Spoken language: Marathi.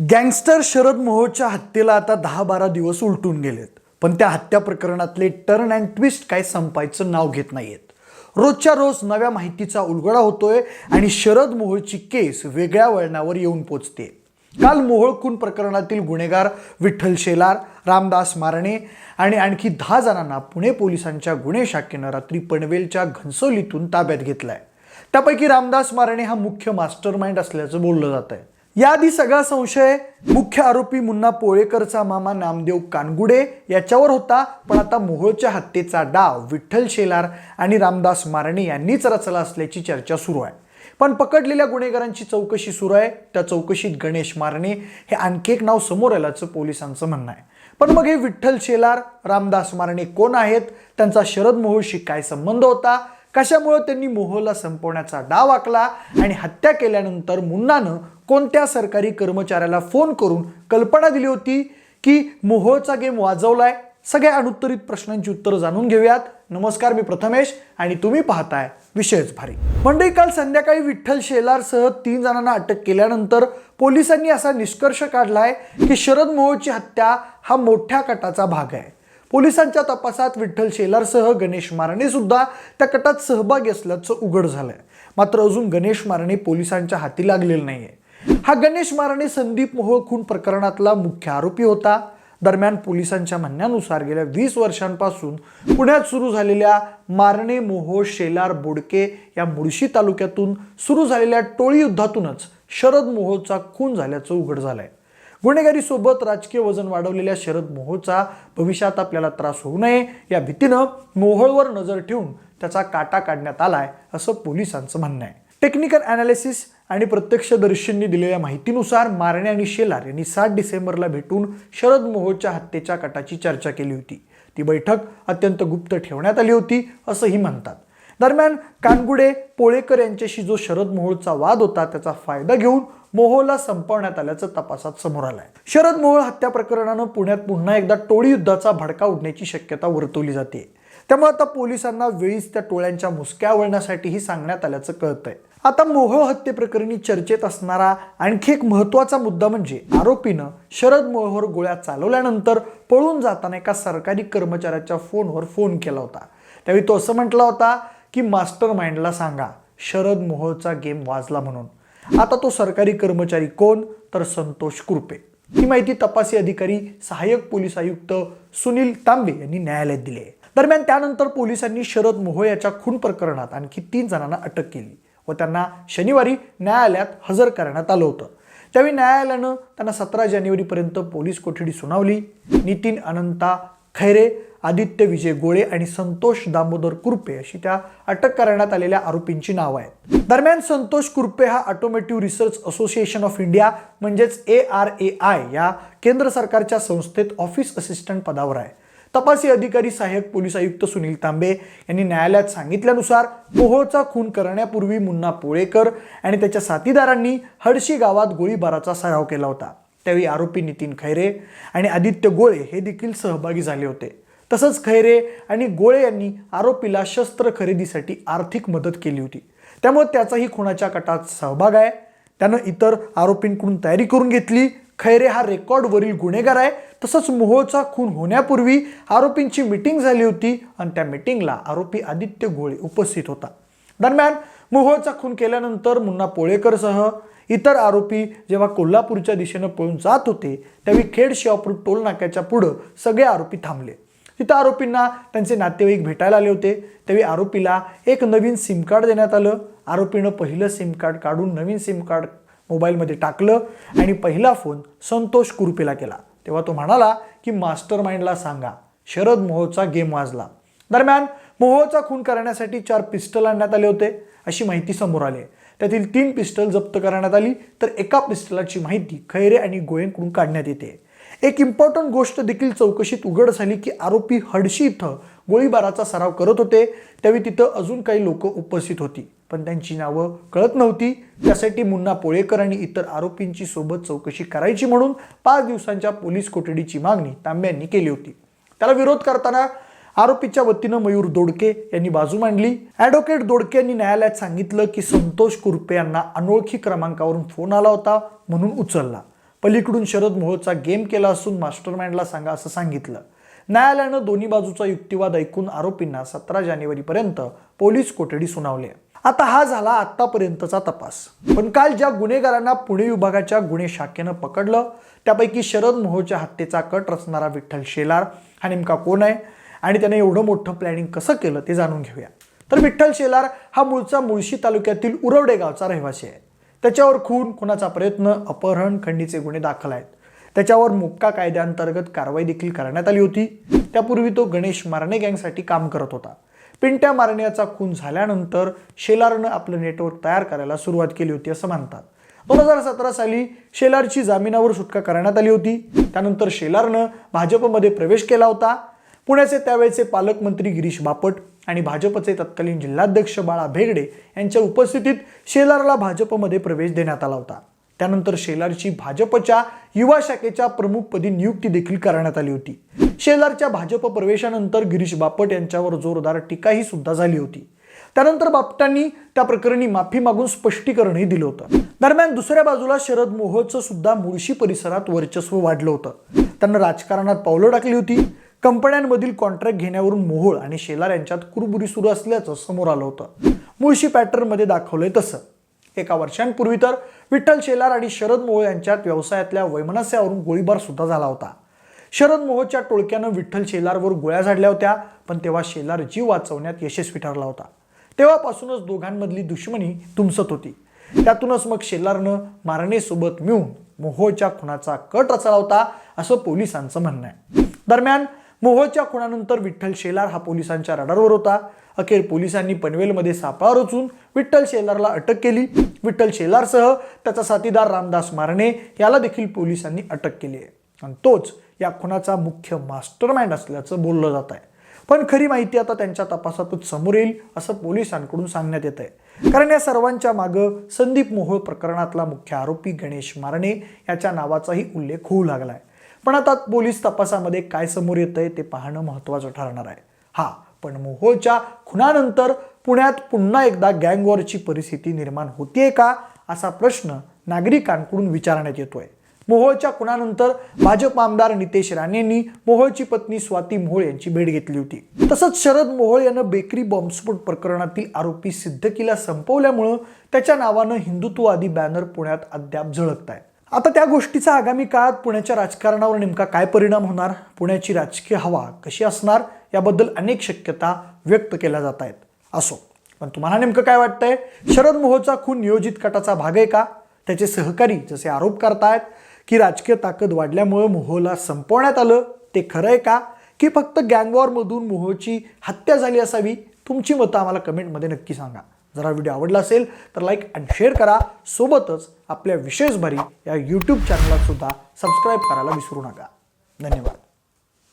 गँगस्टर शरद मोहोळच्या हत्येला आता दहा बारा दिवस उलटून गेलेत. पण त्या हत्या प्रकरणातले टर्न अँड ट्विस्ट काय संपायचं नाव घेत नाहीयेत. रोजच्या रोज नव्या माहितीचा उलगडा होतोय आणि शरद मोहोळची केस वेगळ्या वळणावर येऊन पोचते. काल मोहोळ खून प्रकरणातील गुन्हेगार विठ्ठल शेलार रामदास मारणे आणि आणखी दहा जणांना पुणे पोलिसांच्या गुन्हे शाखेनं रात्री पनवेलच्या घनसोलीतून ताब्यात घेतलाय. त्यापैकी रामदास मारणे हा मुख्य मास्टर माइंड असल्याचं बोललं जात आहे याआधी सगळा संशय मुख्य आरोपी मुन्ना पोळेकरचा मामा नामदेव कानगुडे याच्यावर होता पण आता मोहोळच्या हत्येचा डाव विठ्ठल शेलार आणि रामदास मारणे यांनीच रचला असल्याची चर्चा सुरू आहे. पण पकडलेल्या गुन्हेगारांची चौकशी सुरू आहे. त्या चौकशीत गणेश मारणे हे आणखी एक नाव समोर आल्याचं पोलिसांचं म्हणणं आहे. पण मग हे विठ्ठल शेलार रामदास मारणे कोण आहेत? त्यांचा शरद मोहोळशी काय संबंध होता? कशामुळं त्यांनी मोहोळला संपवण्याचा डाव आखला आणि हत्या केल्यानंतर मुन्नानं कोणत्या सरकारी कर्मचाऱ्याला फोन करून कल्पना दिली होती की मोहोळचा गेम वाजवलाय? सगळ्या अनुत्तरित प्रश्नांची उत्तरं जाणून घेऊयात. नमस्कार मी प्रथमेश आणि तुम्ही पाहताय विषयच भारी. मंडळी काल संध्याकाळी विठ्ठल शेलारसह तीन जणांना अटक केल्यानंतर पोलिसांनी असा निष्कर्ष काढलाय की शरद मोहोळची हत्या हा मोठ्या कटाचा भाग आहे. पोलिसांच्या तपासात विठ्ठल शेलारसह गणेश मारणे सुद्धा त्या कटात सहभागी असल्याचं उघड झालंय. मात्र अजून गणेश मारणे पोलिसांच्या हाती लागलेलं नाहीये. हा गणेश मारणे संदीप मोहोळ खून प्रकरणातला मुख्य आरोपी होता. दरम्यान पोलिसांच्या म्हणण्यानुसार गेल्या वीस वर्षांपासून पुण्यात सुरू झालेल्या मारणे मोहोळ शेलार बोडके या मुळशी तालुक्यातून सुरू झालेल्या टोळी युद्धातूनच शरद मोहोळचा खून झाल्याचं उघड झालंय. गुन्हेगारीसोबत राजकीय वजन वाढवलेल्या शरद मोहोळचा भविष्यात आपल्याला त्रास होऊ नये या भीतीनं मोहोळवर नजर ठेवून त्याचा काटा काढण्यात आलाय असं पोलिसांचं म्हणणं आहे. टेक्निकल अनालिसिस आणि प्रत्यक्षदर्शींनी दिलेल्या माहितीनुसार मारणे आणि शेलार यांनी सात डिसेंबरला भेटून शरद मोहोळच्या हत्येच्या कटाची चर्चा केली होती. ती बैठक अत्यंत गुप्त ठेवण्यात आली होती असंही म्हणतात. दरम्यान कानगुडे पोळेकर यांच्याशी जो शरद मोहोळचा वाद होता त्याचा फायदा घेऊन मोहोळला संपवण्यात आल्याचं तपासात समोर आलंय. शरद मोहोळ हत्या प्रकरणानं पुण्यात पुन्हा एकदा टोळी युद्धाचा भडका उडण्याची शक्यता वर्तवली जाते. त्यामुळे आता पोलिसांना वेळीच त्या टोळ्यांच्या मुसक्या वळण्यासाठीही सांगण्यात आल्याचं कळतंय. आता मोहोळ हत्येप्रकरणी चर्चेत असणारा आणखी एक महत्त्वाचा मुद्दा म्हणजे आरोपीनं शरद मोहोळवर गोळ्या चालवल्यानंतर पळून जाताना एका सरकारी कर्मचाऱ्याच्या फोनवर फोन केला होता. त्यावेळी तो असं म्हटला होता की मास्टर माइंडला सांगा. शरद मोहोळचा गेम वाजला म्हणून. आता तो सरकारी कर्मचारी कोण? तर संतोष कृपे ही माहिती तपासी अधिकारी सहाय्यक पोलीस आयुक्त सुनील तांबे यांनी न्यायालयात दिली आहे. दरम्यान त्यानंतर पोलिसांनी शरद मोहोळ याच्या खून प्रकरणात आणखी तीन जणांना अटक केली व त्यांना शनिवारी न्यायालयात हजर करण्यात आलं होतं. त्यावेळी न्यायालयानं त्यांना सतरा जानेवारीपर्यंत पोलीस कोठडी सुनावली नितीन अनंता खैरे आदित्य विजय गोळे आणि संतोष दामोदर कुरपे अशी त्या अटक करण्यात आलेल्या आरोपींची नावं आहेत. दरम्यान संतोष कुरपे हा automotive research association of India म्हणजेच ए आर ए आय या केंद्र सरकारच्या संस्थेत ऑफिस असिस्टंट पदावर आहे. तपासी अधिकारी सहाय्यक पोलीस आयुक्त सुनील तांबे यांनी न्यायालयात सांगितल्यानुसार मोहोळचा खून करण्यापूर्वी मुन्ना पोळेकर आणि त्याच्या साथीदारांनी हडशी गावात गोळीबाराचा सराव केला होता. त्यावेळी आरोपी नितीन खैरे आणि आदित्य गोळे हे देखील सहभागी झाले होते. तसंच खैरे आणि गोळे यांनी आरोपीला शस्त्र खरेदीसाठी आर्थिक मदत केली होती. त्यामुळे त्याचाही खुनाच्या कटात सहभाग आहे. त्यानं इतर आरोपींकडून तयारी करून घेतली. खैरे हा रेकॉर्डवरील गुन्हेगार आहे. तसंच मोहोळचा खून होण्यापूर्वी आरोपींची मिटिंग झाली होती आणि त्या मिटिंगला आरोपी आदित्य गोळे उपस्थित होता. दरम्यान मोहोळचा खून केल्यानंतर मुन्ना पोळेकरसह इतर आरोपी जेव्हा कोल्हापूरच्या दिशेनं पळून जात होते त्यावेळी खेड शिवापूर टोल नाक्याच्या पुढं सगळे आरोपी थांबले. तिथं आरोपींना त्यांचे नातेवाईक भेटायला आले होते. त्यावेळी आरोपीला एक नवीन सिम कार्ड देण्यात आलं. आरोपीनं पहिलं सिम कार्ड काढून नवीन सिम कार्ड मोबाईलमध्ये टाकलं आणि पहिला फोन संतोष कुरुपेला केला. तेव्हा तो म्हणाला की मास्टर माइंडला सांगा. शरद मोहोळचा गेम वाजला. दरम्यान मोहोळचा खून करण्यासाठी चार पिस्टल आणण्यात आले होते अशी माहिती समोर आली त्यातील तीन पिस्टल जप्त करण्यात आली तर एका पिस्टलाची माहिती खैरे आणि गोयंकडून काढण्यात येते. एक इम्पॉर्टंट गोष्ट देखील चौकशीत उघड झाली की आरोपी हडशी इथं गोळीबाराचा सराव करत होते. त्यावेळी तिथं अजून काही लोक उपस्थित होती पण त्यांची नावं कळत नव्हती. त्यासाठी मुन्ना पोळेकर आणि इतर आरोपींची सोबत चौकशी करायची म्हणून पाच दिवसांच्या पोलीस कोठडीची मागणी तांब्यांनी केली होती. त्याला विरोध करताना आरोपीच्या वतीनं मयूर दोडके यांनी बाजू मांडली. ॲडव्होकेट दोडके यांनी न्यायालयात सांगितलं की संतोष कुरपे यांना अनोळखी क्रमांकावरून फोन आला होता म्हणून उचलला. पलीकडून शरद मोहोळचा गेम केला असून मास्टरमाइंडला सांगा असं सांगितलं. न्यायालयानं दोन्ही बाजूचा युक्तिवाद ऐकून आरोपींना सतरा जानेवारीपर्यंत पोलीस कोठडी सुनावली. आता हा झाला आतापर्यंतचा तपास. पण काल ज्या गुन्हेगारांना पुणे विभागाच्या गुन्हे शाखेनं पकडलं त्यापैकी शरद मोहोळच्या हत्येचा कट रचणारा विठ्ठल शेलार हा नेमका कोण आहे? आणि त्याने एवढं मोठं प्लॅनिंग कसं केलं ते जाणून घेऊया. तर विठ्ठल शेलार हा मूळचा मुळशी तालुक्यातील उरवडे गावचा रहिवासी आहे. त्याच्यावर खून खुनाचा प्रयत्न अपहरण खंडीचे गुन्हे दाखल आहेत. त्याच्यावर मुक्का कायद्याअंतर्गत कारवाई देखील करण्यात आली होती. त्यापूर्वी तो गणेश मारणे गँगसाठी काम करत होता. पिंट्या मारण्याचा खून झाल्यानंतर शेलारनं आपलं नेटवर्क तयार करायला सुरुवात केली होती असं म्हणतात दोन हजार सतरा साली शेलारची जामिनावर सुटका करण्यात आली होती. त्यानंतर शेलारनं भाजपमध्ये प्रवेश केला होता. पुण्याचे त्यावेळेचे पालकमंत्री गिरीश बापट आणि भाजपचे तत्कालीन जिल्हाध्यक्ष बाळा भेगडे यांच्या उपस्थितीत शेलारला भाजपमध्ये प्रवेश देण्यात आला होता. त्यानंतर शेलारची भाजपच्या युवा शाखेच्या प्रमुखपदी नियुक्ती देखील करण्यात आली होती. शेलारच्या भाजप प्रवेशानंतर गिरीश बापट यांच्यावर जोरदार टीकाही सुद्धा झाली होती. त्यानंतर बापटांनी त्या प्रकरणी माफी मागून स्पष्टीकरणही दिलं होतं. दरम्यान दुसऱ्या बाजूला शरद मोहोळचं सुद्धा मुळशी परिसरात वर्चस्व वाढलं होतं. त्यांना राजकारणात पावलं टाकली होती. कंपन्यांमधील कॉन्ट्रॅक्ट घेण्यावरून मोहोळ आणि शेलार यांच्यात कुरबुरी सुरू असल्याचं समोर आलं होतं. मुळशी पॅटर्नमध्ये दाखवलंय तसं. एका वर्षांपूर्वी तर विठ्ठल शेलार आणि शरद मोहोळ यांच्यात व्यवसायातल्या वैमनस्यावरून गोळीबार सुद्धा झाला होता. शरद मोहोळच्या टोळक्यानं विठ्ठल शेलारवर गोळ्या झाडल्या होत्या पण तेव्हा शेलार जीव वाचवण्यात यशस्वी ठरला होता. तेव्हापासूनच दोघांमधली दुश्मनी तुमसत होती. त्यातूनच मग शेलारनं मारणेसोबत मिळून मोहोळच्या खुनाचा कट रचला होता असं पोलिसांचं म्हणणं आहे. दरम्यान मोहोळच्या खुनानंतर विठ्ठल शेलार हा पोलिसांच्या रडारवर होता. अखेर पोलिसांनी पनवेलमध्ये सापळा रचून विठ्ठल शेलारला अटक केली. विठ्ठल शेलारसह त्याचा साथीदार रामदास मारणे याला देखील पोलिसांनी अटक केली आहे. आणि तोच या खुनाचा मुख्य मास्टरमाइंड असल्याचं बोललं जात आहे. पण खरी माहिती आता त्यांच्या तपासातच समोर येईल असं पोलिसांकडून सांगण्यात येत आहे. कारण या सर्वांच्या मागं संदीप मोहोळ प्रकरणातला मुख्य आरोपी गणेश मारणे याच्या नावाचाही उल्लेख होऊ लागलाय. पण आता पोलीस तपासामध्ये काय समोर येतंय ते पाहणं महत्त्वाचं ठरणार आहे. हा पण मोहोळच्या खुनानंतर पुण्यात पुन्हा एकदा गँगवॉरची परिस्थिती निर्माण होतीये का असा प्रश्न नागरिकांकडून विचारण्यात येतोय. मोहोळच्या खुनानंतर भाजप आमदार नितेश राणेंनी मोहोळची पत्नी स्वाती मोहोळ यांची भेट घेतली होती. तसंच शरद मोहोळ यानं बेकरी बॉम्बस्फोट प्रकरणातील आरोपी सिद्धकीला संपवल्यामुळं त्याच्या नावानं हिंदुत्ववादी बॅनर पुण्यात अद्याप झळकत आहेत आता त्या गोष्टीचा आगामी काळात पुण्याच्या राजकारणावर नेमका काय परिणाम होणार? पुण्याची राजकीय हवा कशी असणार? याबद्दल अनेक शक्यता व्यक्त केल्या जात आहेत. असो. पण तुम्हाला नेमकं काय वाटतंय? शरद मोहचा खून नियोजित कटाचा भाग आहे का? त्याचे सहकारी जसे आरोप करतायत की राजकीय ताकद वाढल्यामुळं मोहला संपवण्यात आलं ते खरं आहे का? की फक्त गँगवॉरमधून मोहची हत्या झाली असावी? तुमची मतं आम्हाला कमेंटमध्ये नक्की सांगा. जर हा व्हिडिओ आवडला असेल तर लाईक अँड शेअर करा. सोबतच आपल्या विशेष भरी या यूट्यूब चॅनलला सुद्धा सबस्क्राईब करायला विसरू नका. धन्यवाद.